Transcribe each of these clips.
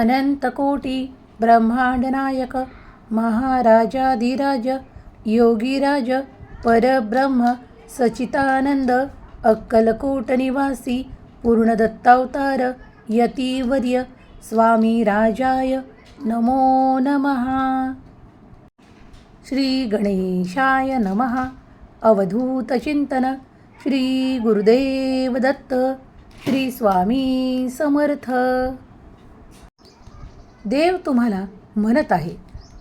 अनंतकोटी ब्रह्मांडनायक महाराजाधिराज योगीराज परब्रह्म सचितानंद अक्कलकोट निवासी पूर्णदत्तावतार यतीवर्य स्वामी राजाय नमो नमः। श्री गणेशाय नमः। अवधूतचिंतन श्री गुरुदेव दत्त। श्री स्वामी समर्थ। देव तुम्हाला म्हणत आहे.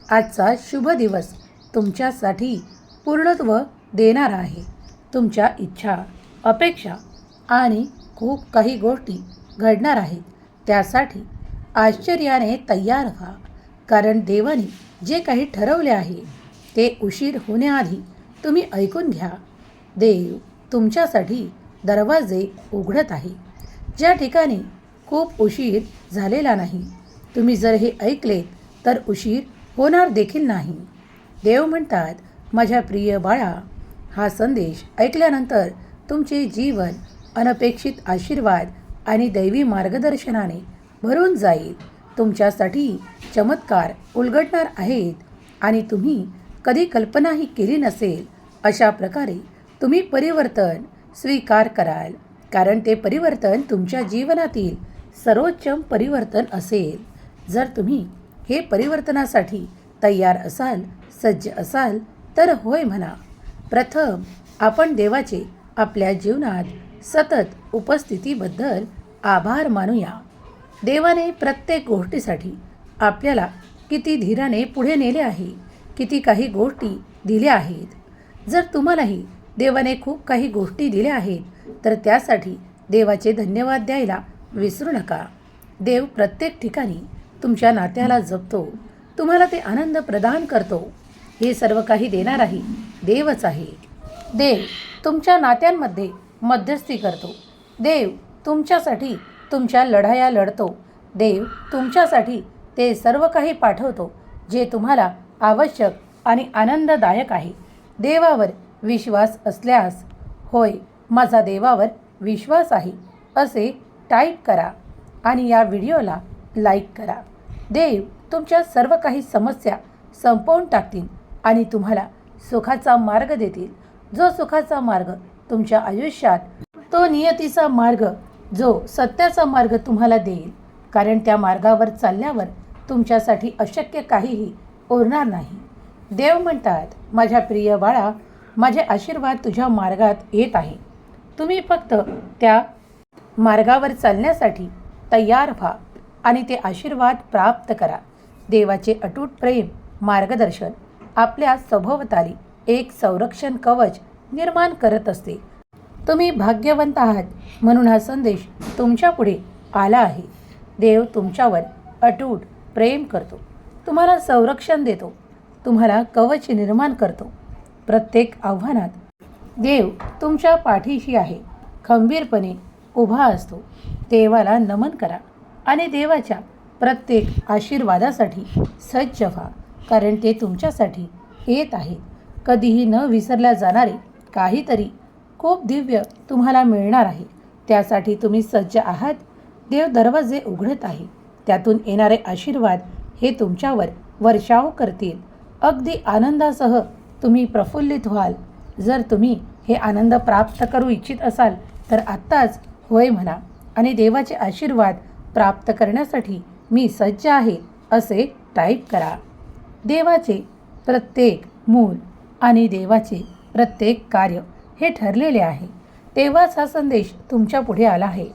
आजचा शुभ दिवस तुमच्यासाठी पूर्णत्व देणारा आहे. तुमच्या इच्छा अपेक्षा आणि खूप काही गोष्टी घडणार आहेत. त्यासाठी आश्चर्याने तयार व्हा. कारण देवाने जे काही ठरवले आहे ते उशीर होण्याआधी तुम्ही ऐकून घ्या. देव तुमच्यासाठी दरवाजे उघडत आहे. ज्या ठिकाणी खूप उशीर झालेला नाही तुम्ही जर हे ऐकले तर उशीर होणार देखील नाही. देव म्हणतात माझ्या प्रिय बाळा हा संदेश ऐकल्यानंतर तुमचे जीवन अनपेक्षित आशीर्वाद आणि दैवी मार्गदर्शनाने भरून जाईल. तुमच्यासाठी चमत्कार उलगडणार आहेत आणि तुम्ही कधी कल्पनाही केली नसेल अशा प्रकारे तुम्ही परिवर्तन स्वीकार कराल. कारण ते परिवर्तन तुमच्या जीवनातील सर्वोच्चम परिवर्तन असेल. जर तुम्ही हे परिवर्तनासाठी तयार असाल सज्ज असाल तर होय म्हणा. प्रथम आपण देवाचे आपल्या जीवनात सतत उपस्थितीबद्दल आभार मानूया. देवाने प्रत्येक गोष्टीसाठी आपल्याला किती धीराने पुढे नेले आहे किती काही गोष्टी दिल्या आहेत. जर तुम्हालाही देवाने खूप काही गोष्टी दिल्या आहेत तर त्यासाठी देवाचे धन्यवाद द्यायला विसरू नका. देव प्रत्येक ठिकाणी तुमच्या नात्याला जपतो. तुम्हाला ते आनंद प्रदान करतो. हे सर्व काही देणाराही देवच आहे. देव तुमच्या नात्यांमध्ये मध्यस्थी करतो. देव तुमच्यासाठी तुमच्या लढाया लढतो. देव तुमच्यासाठी ते सर्व काही पाठवतो जे तुम्हाला आवश्यक आणि आनंददायक आहे. देवावर विश्वास असल्यास होय माझा देवावर विश्वास आहे असे टाईप करा आणि या व्हिडिओला लाईक करा. देव तुमच्या सर्व काही समस्या संपवून टाकतील आणि तुम्हाला सुखाचा मार्ग देतील. जो सुखाचा मार्ग तुमच्या आयुष्यात तो नियतीचा मार्ग जो सत्याचा मार्ग तुम्हाला देईल. कारण त्या मार्गावर चालल्यावर तुमच्यासाठी अशक्य काहीही उरणार नाही. देव म्हणतात माझ्या प्रिय बाळा माझे आशीर्वाद तुझ्या मार्गात येत आहे. तुम्ही फक्त त्या मार्गावर चालण्यासाठी तयार व्हा. आणि ते आशीर्वाद प्राप्त करा. देवाचे अटूट प्रेम मार्गदर्शन आपल्या सभोवताली एक संरक्षण कवच निर्माण करत असते. तुम्ही भाग्यवंत आहात म्हणून हा संदेश तुमच्यापुढे आला आहे. देव तुमच्यावर अटूट प्रेम करतो. तुम्हाला संरक्षण देतो. तुम्हाला कवच निर्माण करतो. प्रत्येक आव्हानात देव तुमच्या पाठीशी आहे. खंबीरपणे उभा असतो. देवाला नमन करा. आणि देवाच्या प्रत्येक आशीर्वादासाठी सज्ज व्हा कारण ते तुमच्यासाठी येत आहे कधीही न विसरल्या जाणारे काहीतरी खूप दिव्य तुम्हाला मिळणार आहे. त्यासाठी तुम्ही सज्ज आहात. देव दरवाजे उघडत आहे. त्यातून येणारे आशीर्वाद हे तुमच्यावर वर्षाव करतील. अगदी आनंदासह तुम्ही प्रफुल्लित व्हाल. जर तुम्ही हे आनंद प्राप्त करू इच्छित असाल तर आत्ताच होय म्हणा आणि देवाचे आशीर्वाद प्राप्त करण्यासाठी मी सज्ज आहे असे टाईप करा. देवाचे प्रत्येक मूल आणि देवाचे प्रत्येक कार्य हे ठरलेले आहे. तेव्हाच हा संदेश तुमच्यापुढे आला आहे.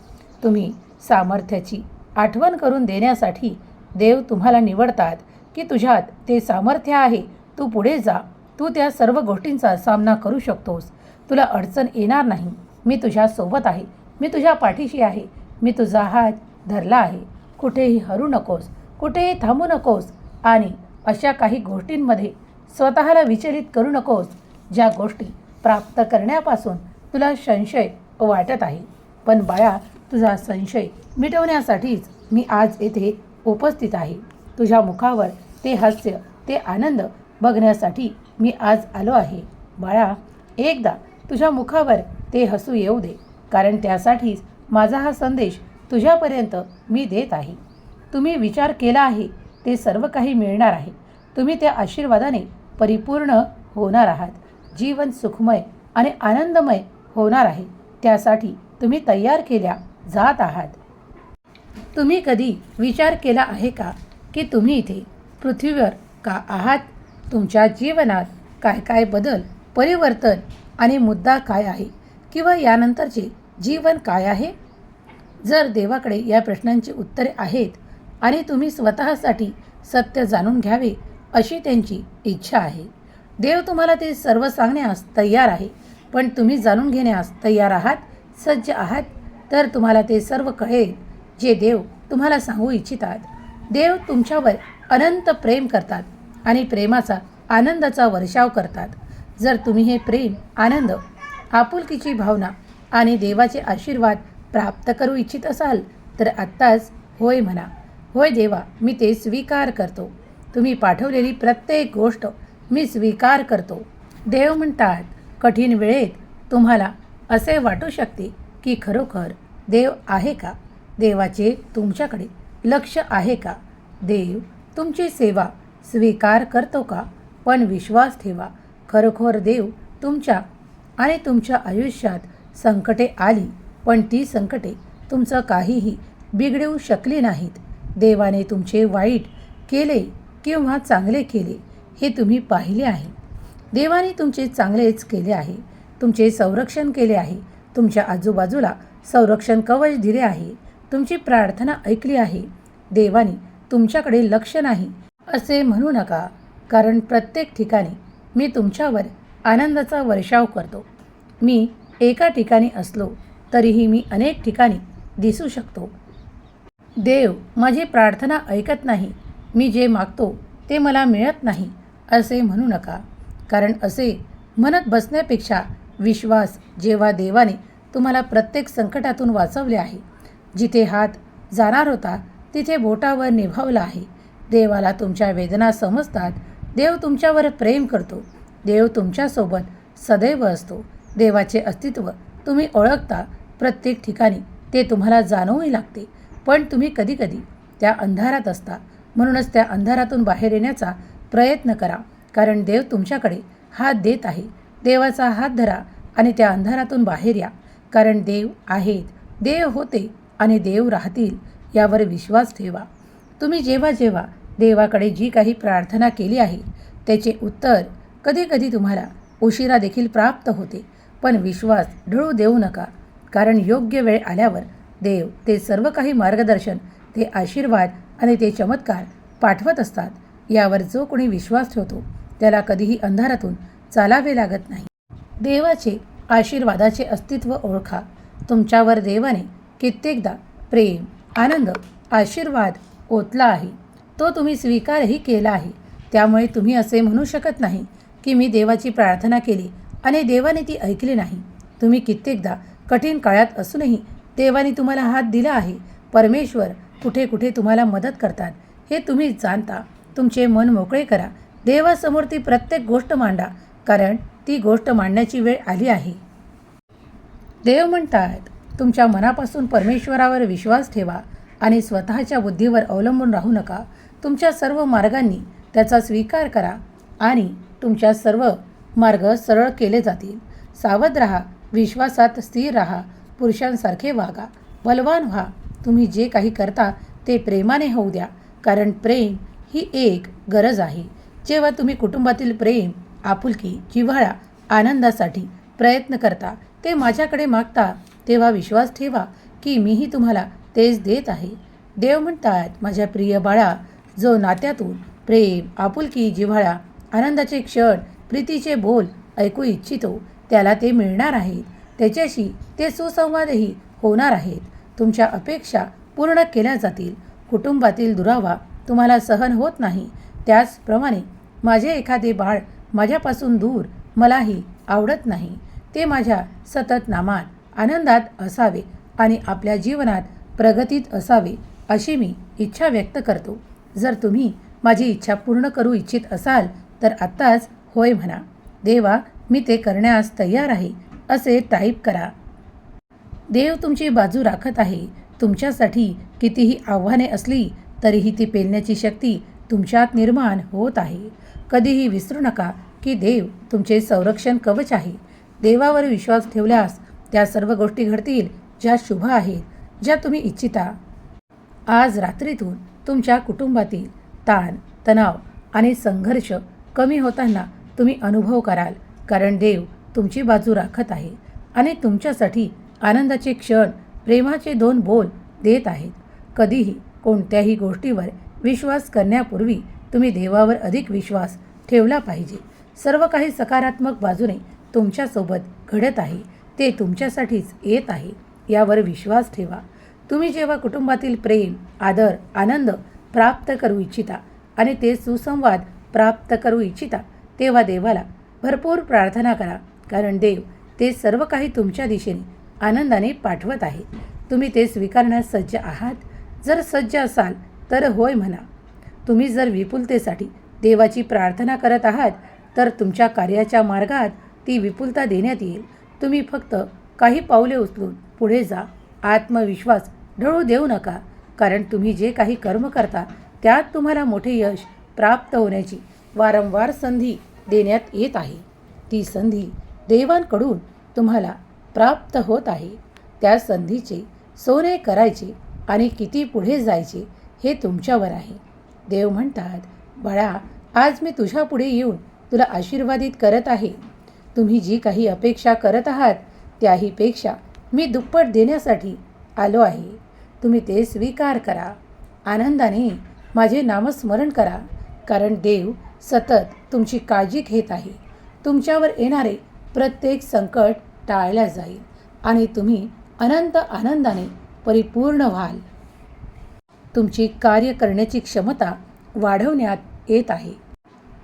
तुम्ही सामर्थ्याची आठवण करून देण्यासाठी देव तुम्हाला निवडतात की तुझ्यात ते सामर्थ्य आहे तू पुढे जा. तू त्या सर्व गोष्टींचा सामना करू शकतोस. तुला अडचण येणार नाही. मी तुझ्यासोबत आहे. मी तुझ्या पाठीशी आहे. मी तुझा हात धरला आहे. कुठेही हरू नकोस कुठेही थांबू नकोस आणि अशा काही गोष्टींमध्ये स्वतःला विचलित करू नकोस ज्या गोष्टी प्राप्त करण्यापासून तुला संशय वाटत आहे. पण बाळा तुझा संशय मिटवण्यासाठीच मी आज येथे उपस्थित आहे. तुझ्या मुखावर ते हास्य ते आनंद बघण्यासाठी मी आज आलो आहे. बाळा एकदा तुझ्या मुखावर ते हसू येऊ दे कारण त्यासाठीच माझा हा संदेश तुझ्यापर्यंत मी देत आहे. तुम्ही विचार केला आहे ते सर्व काही मिळणार आहे. तुम्ही त्या आशीर्वादाने परिपूर्ण होणार आहात. जीवन सुखमय आणि आनंदमय होणार आहे. त्यासाठी तुम्ही तयार केल्या जात आहात. तुम्ही कधी विचार केला आहे का की तुम्ही इथे पृथ्वीवर का आहात? तुमच्या जीवनात काय काय बदल परिवर्तन आणि मुद्दा काय आहे? किंवा यानंतरचे जीवन काय आहे? जर देवाकडे या प्रश्नांची उत्तरे आहेत आणि तुम्ही स्वतःसाठी सत्य जाणून घ्यावे अशी त्यांची इच्छा आहे. देव तुम्हाला ते सर्व सांगण्यास तयार आहे पण तुम्ही जाणून घेण्यास तयार आहात सज्ज आहात तर तुम्हाला ते सर्व कळेल जे देव तुम्हाला सांगू इच्छितात. देव तुमच्यावर अनंत प्रेम करतात आणि प्रेमाचा आनंदाचा वर्षाव करतात. जर तुम्ही हे प्रेम आनंद आपुलकीची भावना आणि देवाचे आशीर्वाद प्राप्त करू इच्छित असाल तर आत्ताच होय म्हणा. होय देवा मी ते स्वीकार करतो. तुम्ही पाठवलेली प्रत्येक गोष्ट मी स्वीकार करतो. देव म्हणतात कठीण वेळेत तुम्हाला असे वाटू शकते की खरोखर देव आहे का? देवाचे तुमच्याकडे लक्ष आहे का? देव तुमची सेवा स्वीकार करतो का? पण विश्वास ठेवा खरोखर देव तुमच्या आणि तुमच्या आयुष्यात संकटे आली पण ती संकटे तुमचं काहीही बिघडवू शकली नाहीत. देवाने तुमचे वाईट केले किंवा चांगले केले हे तुम्ही पाहिले आहे. देवाने तुमचे चांगलेच केले आहे. तुमचे संरक्षण केले आहे. तुमच्या आजूबाजूला संरक्षण कवच दिले आहे. तुमची प्रार्थना ऐकली आहे. देवाने तुमच्याकडे लक्ष नाही असे म्हणू नका कारण प्रत्येक ठिकाणी मी तुमच्यावर आनंदाचा वर्षाव करतो. मी एका ठिकाणी असलो तरीही मी अनेक ठिकाणी दिसू शकतो. देव माझी प्रार्थना ऐकत नाही. मी जे मागतो ते मला मिळत नाही असे म्हणू नका. कारण असे म्हणत बसण्यापेक्षा विश्वास जेव्हा देवाने तुम्हाला प्रत्येक संकटातून वाचवले आहे जिथे हात जाणार होता तिथे बोटावर निभावला आहे. देवाला तुमच्या वेदना समजतात. देव तुमच्यावर प्रेम करतो. देव तुमच्यासोबत सदैव असतो. देवाचे अस्तित्व तुम्ही ओळखता प्रत्येक ठिकाणी ते तुम्हाला जाणवही लागते. पण तुम्ही कधीकधी त्या अंधारात असता म्हणूनच त्या अंधारातून बाहेर येण्याचा प्रयत्न करा. कारण देव तुमच्याकडे हात देत आहे. देवाचा हात धरा आणि त्या अंधारातून बाहेर या. कारण देव आहेत देव होते आणि देव राहतील यावर विश्वास ठेवा. तुम्ही जेव्हा जेव्हा देवाकडे जी काही प्रार्थना केली आहे त्याचे उत्तर कधीकधी तुम्हाला उशिरा देखील प्राप्त होते. पण विश्वास ढळू देऊ नका. कारण योग्य वेळ आल्यावर देव ते सर्व काही मार्गदर्शन ते आशीर्वाद आणि ते चमत्कार पाठवत असतात. यावर जो कोणी विश्वास ठेवतो त्याला कधीही अंधारातून चालावे लागत नाही. देवाचे आशीर्वादाचे अस्तित्व ओळखा. तुमच्यावर देवाने कित्येकदा प्रेम आनंद आशीर्वाद ओतला आहे. तो तुम्ही स्वीकारही केला आहे. त्यामुळे तुम्ही असे म्हणू शकत नाही की मी देवाची प्रार्थना केली आणि देवाने ती ऐकली नाही. तुम्ही कित्येकदा कठीण काळात असूनही देवाने तुम्हाला हात दिला आहे. परमेश्वर कुठे कुठे तुम्हाला मदत करतात हे तुम्ही जाणता. तुमचे मन मोकळे करा. देवासमोर ती प्रत्येक गोष्ट मांडा कारण ती गोष्ट मांडण्याची वेळ आली आहे. देव म्हणतात तुमच्या मनापासून परमेश्वरावर विश्वास ठेवा आणि स्वतःच्या बुद्धीवर अवलंबून राहू नका. तुमच्या सर्व मार्गांनी त्याचा स्वीकार करा आणि तुमच्या सर्व मार्ग सरळ केले जातील. सावध राहा विश्वासात स्थिर राहा पुरुषांसारखे वागा. बलवान व्हा. तुम्ही जे काही करता ते प्रेमाने होऊ द्या. कारण प्रेम ही एक गरज आहे. जेव्हा तुम्ही कुटुंबातील प्रेम आपुलकी जिव्हाळा आनंदासाठी प्रयत्न करता ते माझ्याकडे मागता तेव्हा विश्वास ठेवा की मीही तुम्हाला तेच देत आहे. देव म्हणतात माझ्या प्रिय बाळा जो नात्यातून प्रेम आपुलकी जिव्हाळा आनंदाचे क्षण प्रीतीचे बोल ऐकू इच्छितो त्याला ते मिळणार आहेत. त्याच्याशी ते सुसंवादही होणार आहेत. तुमच्या अपेक्षा पूर्ण केल्या जातील. कुटुंबातील दुरावा तुम्हाला सहन होत नाही. त्याचप्रमाणे माझे एखादे बाळ माझ्यापासून दूर मलाही आवडत नाही. ते माझ्या सतत नामात आनंदात असावे आणि आपल्या जीवनात प्रगतीत असावे अशी मी इच्छा व्यक्त करतो. जर तुम्ही माझी इच्छा पूर्ण करू इच्छित असाल तर आत्ताच होय म्हणा. देवा मी ते करण्यास तयार आहे असे टाईप करा. देव तुमची बाजू राखत आहे. तुमच्यासाठी कितीही आव्हाने असली तरीही ती पेलण्याची शक्ती तुमच्यात निर्माण होत आहे. कधीही विसरू नका की देव तुमचे संरक्षण कवच आहे. देवावर विश्वास ठेवल्यास त्या सर्व गोष्टी घडतील ज्या शुभ आहेत ज्या तुम्ही इच्छिता. आज रात्रीतून तुमच्या कुटुंबातील ताण तणाव आणि संघर्ष कमी होताना तुम्ही अनुभव कराल. कारण देव तुमची बाजू राखत आहे आणि तुमच्यासाठी आनंदाचे क्षण प्रेमाचे दोन बोल देत आहेत. कधीही कोणत्याही गोष्टीवर विश्वास करण्यापूर्वी तुम्ही देवावर अधिक विश्वास ठेवला पाहिजे. सर्व काही सकारात्मक बाजूने तुमच्यासोबत घडत आहे. ते तुमच्यासाठीच येत आहे. यावर विश्वास ठेवा. तुम्ही जेव्हा कुटुंबातील प्रेम आदर आनंद प्राप्त करू इच्छिता आणि ते सुसंवाद प्राप्त करू इच्छिता तेव्हा देवाला भरपूर प्रार्थना करा कारण देव ते सर्व काही तुमच्या दिशेने आनंदाने पाठवत आहे. तुम्ही ते स्वीकारण्यास सज्ज आहात. जर सज्ज असाल तर होय म्हणा. तुम्ही जर विपुलतेसाठी देवाची प्रार्थना करत आहात तर तुमच्या कार्याच्या मार्गात ती विपुलता देण्यात येईल. तुम्ही फक्त काही पावले उचलून पुढे जा. आत्मविश्वास ढळू देऊ नका कारण तुम्ही जे काही कर्म करता त्यात तुम्हाला मोठे यश प्राप्त होण्याची वारंवार संधी देण्यात येत आहे. ती संधी देवांकडून तुम्हाला प्राप्त होत आहे. त्या संधीचे सोने करायचे आणि किती पुढे जायचे हे तुमच्यावर आहे. देव म्हणतात बाळा आज मी तुझ्या पुढे येऊन तुला आशीर्वादित करत आहे. तुम्ही जी काही अपेक्षा करत आहात त्याहीपेक्षा मी दुप्पट देण्यासाठी आलो आहे. तुम्ही ते स्वीकार करा. आनंदाने माझे नामस्मरण करा कारण देव सतत तुमची काळजी घेत आहे. तुमच्यावर येणारे प्रत्येक संकट टाळल्या जाईल आणि तुम्ही अनंत आनंदाने परिपूर्ण व्हाल. तुमची कार्य करण्याची क्षमता वाढवण्यात येत आहे.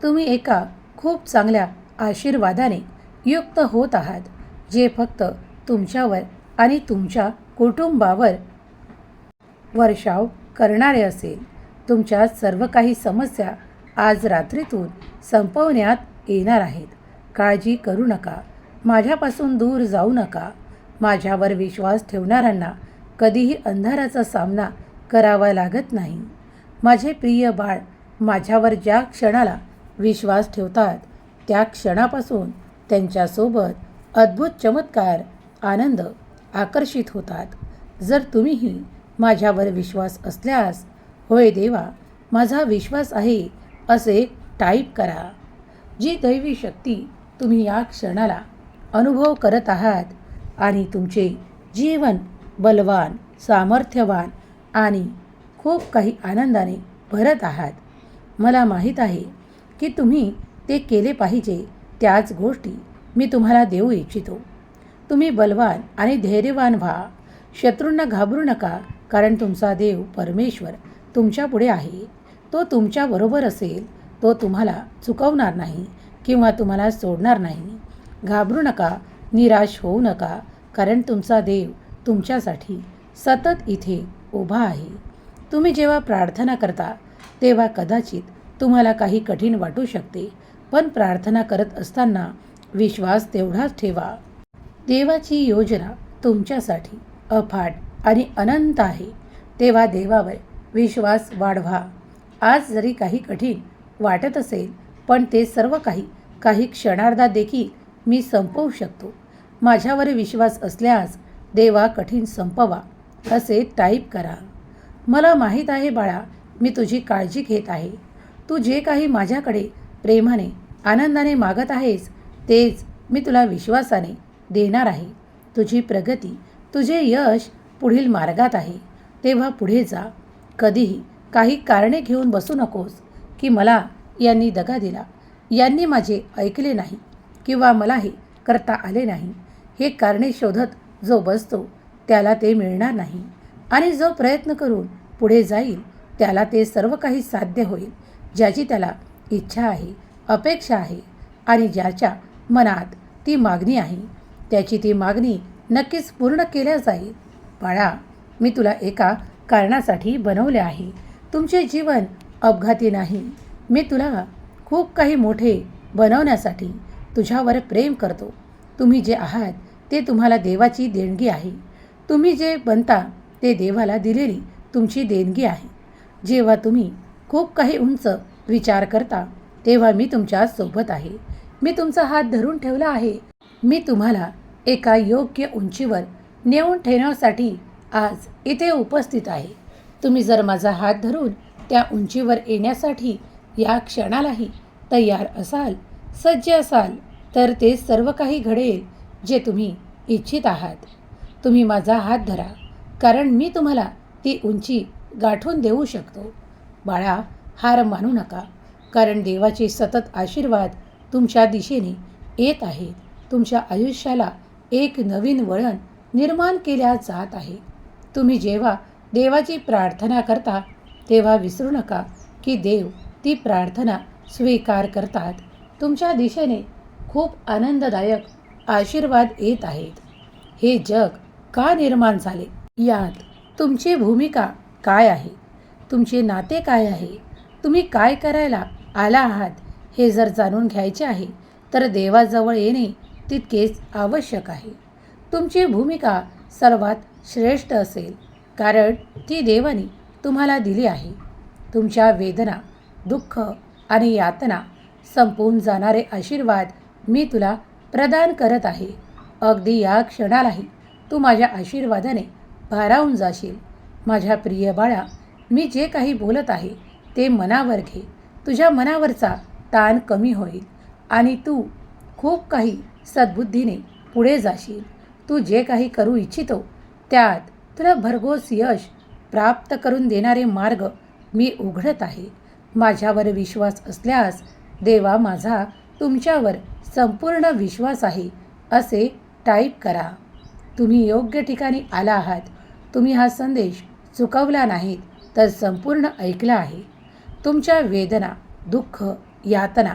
तुम्ही एका खूप चांगल्या आशीर्वादाने युक्त होत आहात जे फक्त तुमच्यावर आणि तुमच्या कुटुंबावर वर्षाव करणारे असेल. तुमच्या सर्व काही समस्या आज रात्रीतून संपवण्यात येणार आहेत. काळजी करू नका. माझ्यापासून दूर जाऊ नका. माझ्यावर विश्वास ठेवणाऱ्यांना कधीही अंधाराचा सामना करावा लागत नाही. माझे प्रिय बाळ माझ्यावर ज्या क्षणाला विश्वास ठेवतात त्या क्षणापासून त्यांच्यासोबत अद्भुत चमत्कार आनंद आकर्षित होतात. जर तुम्हीही माझ्यावर विश्वास असल्यास होय देवा माझा विश्वास आहे असे टाईप करा जी दैवी शक्ती तुम्ही या क्षणाला अनुभव करत आहात आणि तुमचे जीवन बलवान सामर्थ्यवान आणि खूप काही आनंदाने भरत आहात. मला माहीत आहे की तुम्ही ते केले पाहिजे त्याच गोष्टी मी तुम्हाला देऊ इच्छितो. तुम्ही बलवान आणि धैर्यवान व्हा. शत्रूंना घाबरू नका कारण तुमचा देव परमेश्वर तुमच्यापुढे आहे. तो तुमच्याबरोबर असेल तो तुम्हाला चुकवणार नाही किंवा तुम्हाला सोडणार नाही. घाबरू नका निराश होऊ नका कारण तुमचा देव तुमच्यासाठी सतत इथे उभा आहे. तुम्ही जेव्हा प्रार्थना करता तेव्हा कदाचित तुम्हाला काही कठीण वाटू शकते पण प्रार्थना करत असताना विश्वास तेवढाच ठेवा. देवाची योजना तुमच्यासाठी अफाट आणि अनंत आहे. तेव्हा देवावर विश्वास वाढवा. आज जरी काही कठीण वाटत असेल पण ते सर्व काही काही क्षणार्धात देखील मी संपवू शकतो. माझ्यावर विश्वास असल्यास देवा कठीण संपवा असे टाईप करा. मला माहीत आहे बाळा मी तुझी काळजी घेत आहे. तू जे काही माझ्याकडे प्रेमाने आनंदाने मागत आहेस तेच मी तुला विश्वासाने देणार आहे. तुझी प्रगती तुझे यश पुढील मार्गात आहे. तेव्हा पुढे जा. कधीही काही कारणे घेऊन बसू नकोस की मला यांनी दगा दिला. यांनी माझे ऐकले नाही किंवा मला हे करता आले नाही. हे कारणे शोधत जो बसतो त्याला ते मिळणार नाही. आणि जो प्रयत्न करून पुढे जाईल त्याला ते सर्व काही साध्य होईल ज्याची त्याला इच्छा आहे अपेक्षा आहे आणि ज्याच्या मनात ती मागणी आहे. त्याची ती मागणी नक्कीच पूर्ण केल्या जाईल. बाळा मी तुला एका कारणासाठी बनवले आहे. तुमचे जीवन अपघाती नाही. मी तुला खूप काही मोठे बनवण्यासाठी तुझ्यावर प्रेम करतो. तुम्ही जे आहात ते तुम्हाला देवाची देणगी आहे. तुम्ही जे बनता ते देवाला दिलेली तुमची देणगी आहे. जेव्हा तुम्ही खूप काही उंच विचार करता तेव्हा मी तुमच्यासोबत आहे. मी तुमचा हात धरून ठेवला आहे. मी तुम्हाला एका योग्य उंचीवर नेऊन ठेवण्यासाठी आज इथे उपस्थित आहे. तुम्ही जर माझा हात धरून त्या उंचीवर येण्यासाठी या क्षणालाही तयार असाल सज्ज असाल तर ते सर्व काही घडेल जे तुम्ही इच्छित आहात. तुम्ही माझा हात धरा कारण मी तुम्हाला ती उंची गाठून देऊ शकतो. बाळा हार मानू नका कारण देवाचे सतत आशीर्वाद तुमच्या दिशेने येत आहेत तुमच्या आयुष्याला एक नवीन वळण निर्माण केल्या जात आहे. तुम्ही जेव्हा देवाची प्रार्थना करता तेव्हा विसरू नका की देव ती प्रार्थना स्वीकार करतात. तुमच्या दिशेने खूप आनंददायक आशीर्वाद येत आहेत. हे जग का निर्माण झाले? यात तुमची भूमिका काय आहे? तुमचे नाते काय आहे? तुम्ही काय करायला आला आहात? हे जर जाणून घ्यायचे आहे तर देवाजवळ येणे तितकेच आवश्यक आहे. तुमची भूमिका सर्वात श्रेष्ठ असेल. कारण ती देवाने तुम्हाला दिली आहे. तुमच्या वेदना दुःख आणि यातना संपून जाणारे आशीर्वाद मी तुला प्रदान करत आहे. अगदी या क्षणालाही तू माझ्या आशीर्वादाने भारावून जाशील. माझ्या प्रिय बाळा मी जे काही बोलत आहे ते मनावर घे. तुझ्या मनावरचा ताण कमी होईल आणि तू खूप काही सद्बुद्धीने पुढे जाशील. तू जे काही करू इच्छितो त्यात तुला भरघोस यश प्राप्त करून देणारे मार्ग मी उघडत आहे. माझ्यावर विश्वास असल्यास देवा माझा तुमच्यावर संपूर्ण विश्वास आहे असे टाईप करा. तुम्ही योग्य ठिकाणी आला आहात. तुम्ही हा संदेश चुकवला नाहीत तर संपूर्ण ऐकला आहे. तुमच्या वेदना दुःख यातना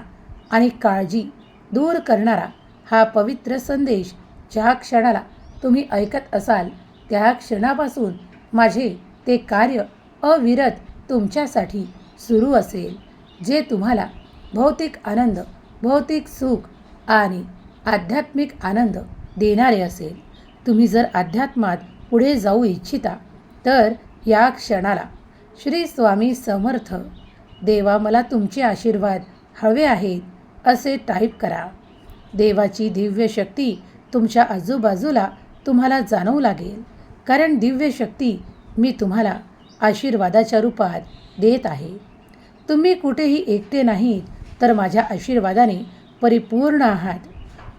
आणि काळजी दूर करणारा हा पवित्र संदेश ज्या क्षणाला तुम्ही ऐकत असाल त्या क्षणापासून माझे ते कार्य अविरत तुमच्यासाठी सुरू असेल जे तुम्हाला भौतिक आनंद भौतिक सुख आणि आध्यात्मिक आनंद देणारे असेल. तुम्ही जर अध्यात्मात पुढे जाऊ इच्छिता तर या क्षणाला श्री स्वामी समर्थ. देवा मला तुमचे आशीर्वाद हवे आहेत असे टाईप करा. देवाची दिव्य शक्ती तुमच्या आजूबाजूला तुम्हाला जाणवू लागेल. कारण दिव्य शक्ती मी तुम्हाला आशीर्वादाच्या रूपात देत आहे. तुम्ही कुठेही एकटे नाहीत तर माझ्या आशीर्वादाने परिपूर्ण आहात.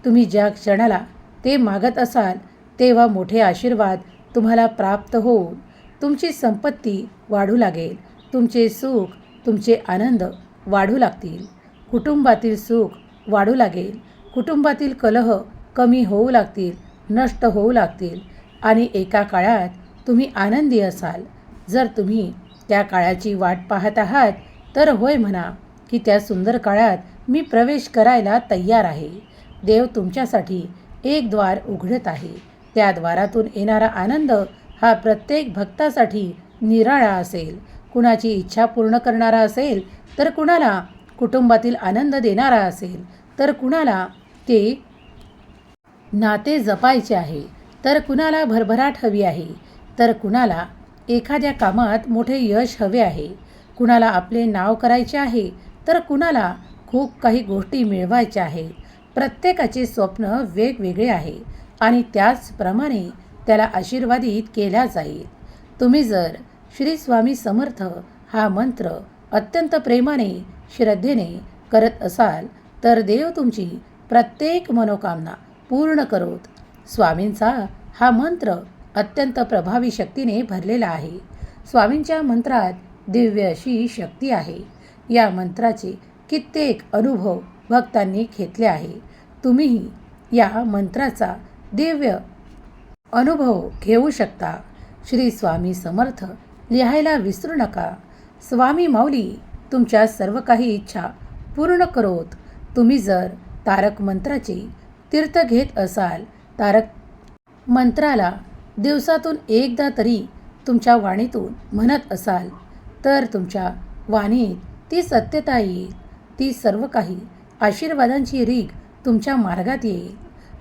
तुम्ही ज्या क्षणाला ते मागत असाल तेव्हा मोठे आशीर्वाद तुम्हाला प्राप्त होऊन तुमची संपत्ती वाढू लागेल. तुमचे सुख तुमचे आनंद वाढू लागतील. कुटुंबातील सुख वाढू लागेल. कुटुंबातील कलह कमी होऊ लागतील नष्ट होऊ लागतील. आणि एका काळात तुम्ही आनंदी असाल. जर तुम्ही त्या काळाची वाट पाहत आहात तर होय म्हणा की त्या सुंदर काळात मी प्रवेश करायला तयार आहे. देव तुमच्यासाठी एक द्वार उघडत आहे. त्या द्वारातून येणारा आनंद हा प्रत्येक भक्तासाठी निराळा असेल. कुणाची इच्छा पूर्ण करणारा असेल तर कुणाला कुटुंबातील आनंद देणारा असेल तर कुणाला ते नाते जपायचे आहे. तर कुणाला भरभराट हवी आहे? तर कुणाला एखाद्या कामात मोठे यश हवे आहे. कुणाला आपले नाव करायचे आहे तर कुणाला खूप काही गोष्टी मिळवायच्या आहेत प्रत्येकाचे स्वप्न वेगवेगळे आहे आणि त्याचप्रमाणे त्याला आशीर्वादित केल्या जाईल. तुम्ही जर श्री स्वामी समर्थ हा मंत्र अत्यंत प्रेमाने श्रद्धेने करत असाल तर देव तुमची प्रत्येक मनोकामना पूर्ण करोत. स्वामींचा हा मंत्र अत्यंत प्रभावी शक्तीने भरलेला आहे. स्वामींच्या मंत्रात दिव्य अशी शक्ती आहे. या मंत्राचे कित्येक अनुभव भक्तांनी घेतले आहे. तुम्हीही या मंत्राचा दिव्य अनुभव घेऊ शकता. श्री स्वामी समर्थ लिहायला विसरू नका. स्वामी माऊली तुमच्या सर्व काही इच्छा पूर्ण करोत. तुम्ही जर तारक मंत्राचे तीर्थ घेत असाल तारक मंत्राला दिवसातून एकदा तरी तुमच्या वाणीतून म्हणत असाल तर तुमच्या वाणीत ती सत्यता येईल. ती सर्व काही आशीर्वादांची रीग तुमच्या मार्गात येईल.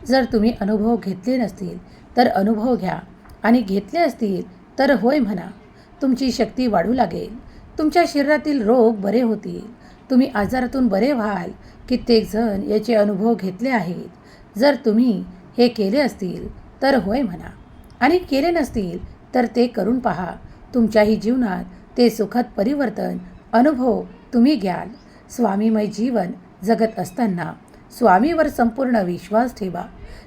जर तुम्ही अनुभव घेतले नसतील तर अनुभव घ्या आणि घेतले असतील तर होय म्हणा. तुमची शक्ती वाढू लागेल. तुमच्या शरीरातील रोग बरे होतील. तुम्ही आजारातून बरे व्हाल. कित्येक जण याचे अनुभव घेतले आहेत. जर तुम्ही हे केले असतील तर होय म्हणा. आणि केले नसतील तर ते करून पहा. तुमच्याही जीवनात ते सुखद परिवर्तन अनुभव तुम्ही घ्याल. स्वामीमय जीवन जगत असताना स्वामीवर संपूर्ण विश्वास ठेवा.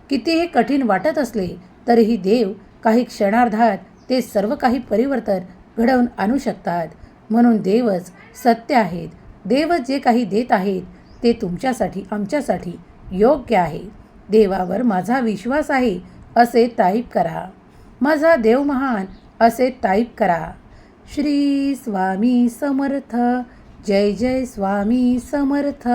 कितीही कठीण वाटत असले तरीही देव काही क्षणार्धात ते सर्व काही परिवर्तन घडवून आणू शकतात. म्हणून देवच सत्य आहेत. देवच जे काही देत आहेत ते तुमच्यासाठी आमच्यासाठी योग्य आहे. देवावर माझा विश्वास आहे असे टाईप करा. माझा देव महान असे टाईप करा. श्री स्वामी समर्थ जय जय स्वामी समर्थ.